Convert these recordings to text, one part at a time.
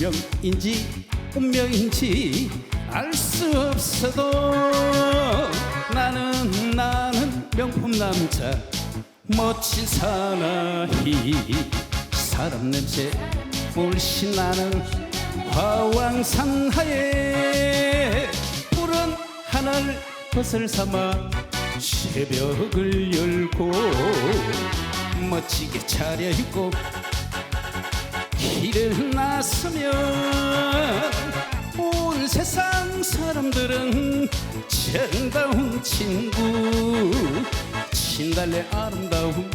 숙명인지 운명인지 알 수 없어도 나는 나는 명품 남자 멋진 사나이. 사람 냄새 물씬 나는 화왕산하에 푸른 하늘 벗을 삼아 새벽을 열고 멋지게 차려입고 길을 나서면 온 세상 사람들은 정다운 친구 진달래 아름다움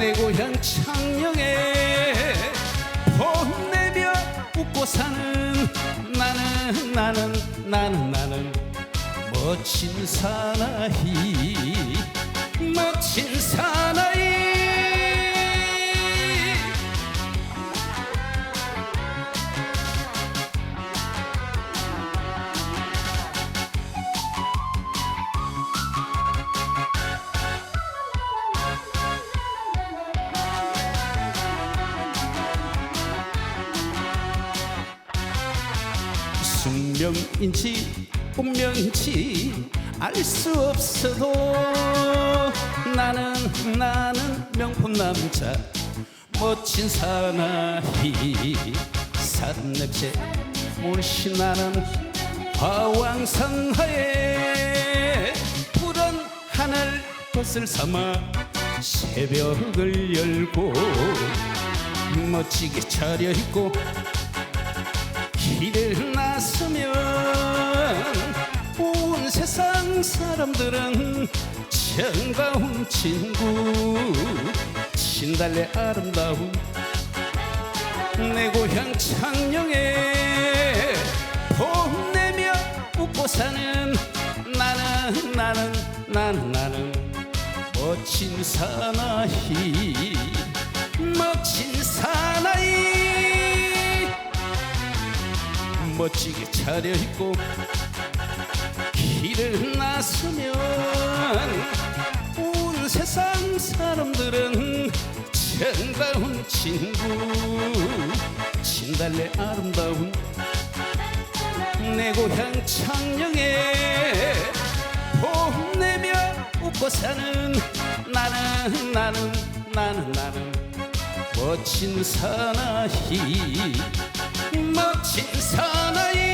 내 고향 창녕에 봄내며 웃고 사는 나는 나는 나는 나는 멋진 사나이 멋진 사나이 숙명인지 운명인지 알 수 없어도 나는 나는 명품 남자 멋진 사나이 사람 냄새 물씬 나는 화왕산 하에 푸른 하늘 벗을 삼아 새벽을 열고 멋지게 차려입고 길을 나서면 온 세상 사람들은 정다운 친구 진달래 아름다운 내 고향 창녕에 봄 내며 웃고 사는 나는 나는 나는 나는 멋진 사나이 멋진 사나이 멋지게 차려입고 길을 나서면 온 세상 사람들은 정다운 친구 진달래 아름다운 내 고향 창녕에 봄 내며 웃고 사는 나는 나는 나는 나는 멋진 사나이 멋진 사나이